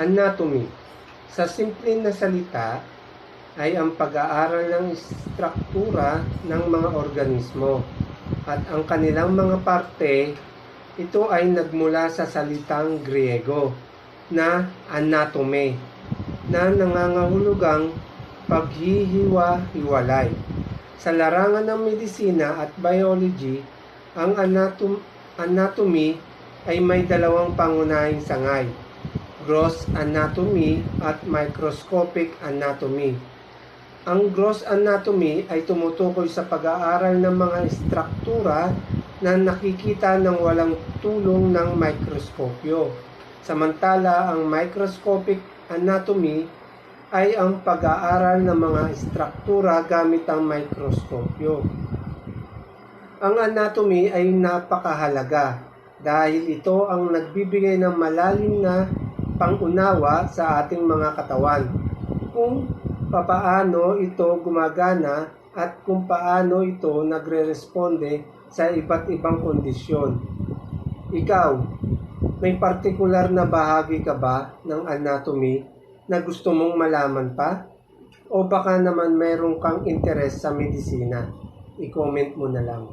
Anatomy. Sa simple na salita, ay ang pag-aaral ng struktura ng mga organismo at ang kanilang mga parte, ito ay nagmula sa salitang Griego na anatome na nangangahulugang paghihiwa-hiwalay. Sa larangan ng medisina at biology, ang anatom- anatomy ay may dalawang pangunahing sangay, gross anatomy at microscopic anatomy. Ang gross anatomy ay tumutukoy sa pag-aaral ng mga struktura na nakikita ng walang tulong ng mikroskopyo. Samantala, ang microscopic anatomy ay ang pag-aaral ng mga struktura gamit ang mikroskopyo. Ang anatomy ay napakahalaga dahil ito ang nagbibigay ng malalim na pangunawa sa ating mga katawan kung papaano ito gumagana at kung paano ito nagre-responde sa iba't ibang kondisyon. Ikaw, may partikular na bahagi ka ba ng anatomy na gusto mong malaman pa? O baka naman mayroon kang interes sa medisina? I-comment mo na lang.